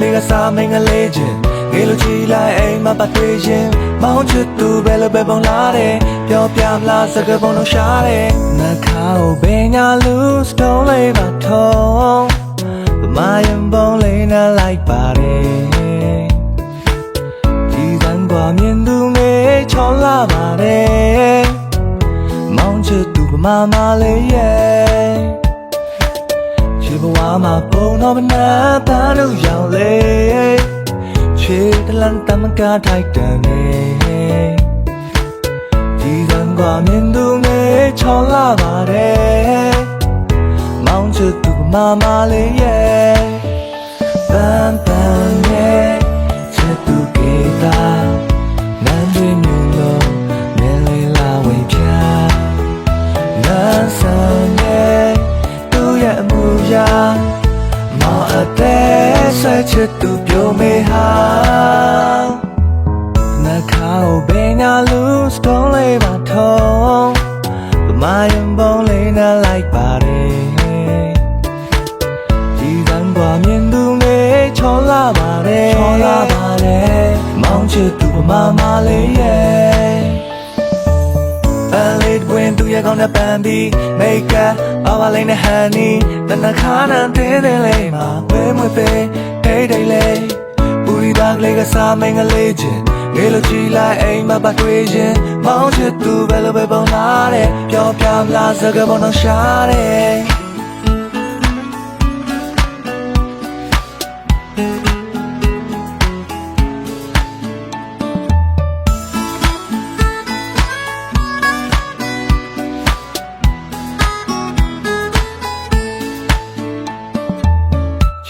လေးကစားမင်းကလေးချင်းငေလိုချီလိုက်အိမ်မှာပတ်တွေ့ရင်မောင်ချစ်သူပဲလို့ပဲပုံလာတယ်ပြောပြမလားစကားပုံလို့ရှားတယ်နှခါကိုဘယ်ညာလူစတုံးလေးပါထုံးဗမာရင်ပုံလေးနဲ့လိုက်ပါတယ်ဒီစံကွာမြင်သူငယ်ချောလာပါတယ်မောင်ချစ်သူဗမာမလေးရဲ့ ချေဘဝမှာပုံတော့မနာပန်းတို့ရောင်လေချေတလန်တမကထိုက်တန်နေဒီကံကမြင်သူငယ်ချောလာပါတယ်မောင်ချစ်သူမမလေးရဲ့ပန်းပန်းရဲ့ ချစ်သူပြောမေဟာနှခါကိုဘယ်ညာလူစတုံးလေးပါထုံးဗမာရင်ပုံလေးနဲ့လိုက်ပါတယ်ဒီကံကွာမြင်သူငယ်ချောလာပါတယ်ချောလာပါတယ်မောင်ချစ်သူဗမာမလေးရဲ့ပန်းလေးတွင်သူရဲ့ကောင်းတဲ့ပန်းပြီးမိတ်ကပ်အဝလေးနဲ့ဟန်နီတနခါနန်သေးသေးလေးမှာဝဲမွေပေး ဒိတ်ဒိတ်လေးပူရီဘာကလေးကစားမင်းကလေးချင်းငေလိုကြည့်လိုက်အိမ်မှာပတ်တွေ့ရင်မောင်ချစ်သူပဲလို့ပဲပုံလာတယ်ပြောပြမလားစကားပုံတော့ရှားတယ်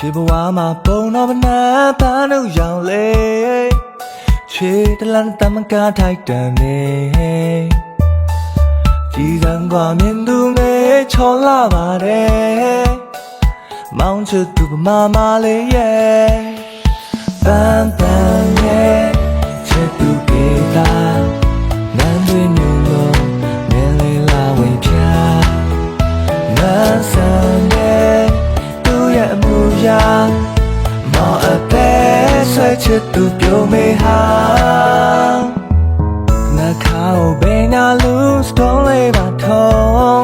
ချေဘဝမှာပုံတော့မနာပန်းတို့ရောင်လေချေတလန်တမကထိုက်တန်နေကြည်စံကမြင်သူငယ်ချောလာပါတယ်မောင်ချစ်သူကမမလေးရဲ့ပန်းပန်းရဲ့ချစ်သူကေတာနန်းတွင်မြူလို့မြင်လေးလာဝင်ပြနန်းဆ ချစ်သူပြောမေဟာနှခါကိုဘယ်နာလူစတုံးလေးပါထုံး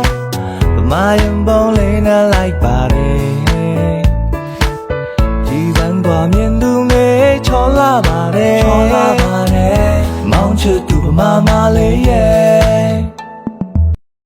ဗမာရင်ပုံလေးနဲ့လိုက်ပါတယ်ဒီစံကွာမြင်သူငယ်ချောလာပါတယ်ချောလာပါတယ်မောင်ချစ်သူဗမာမလေးရဲ့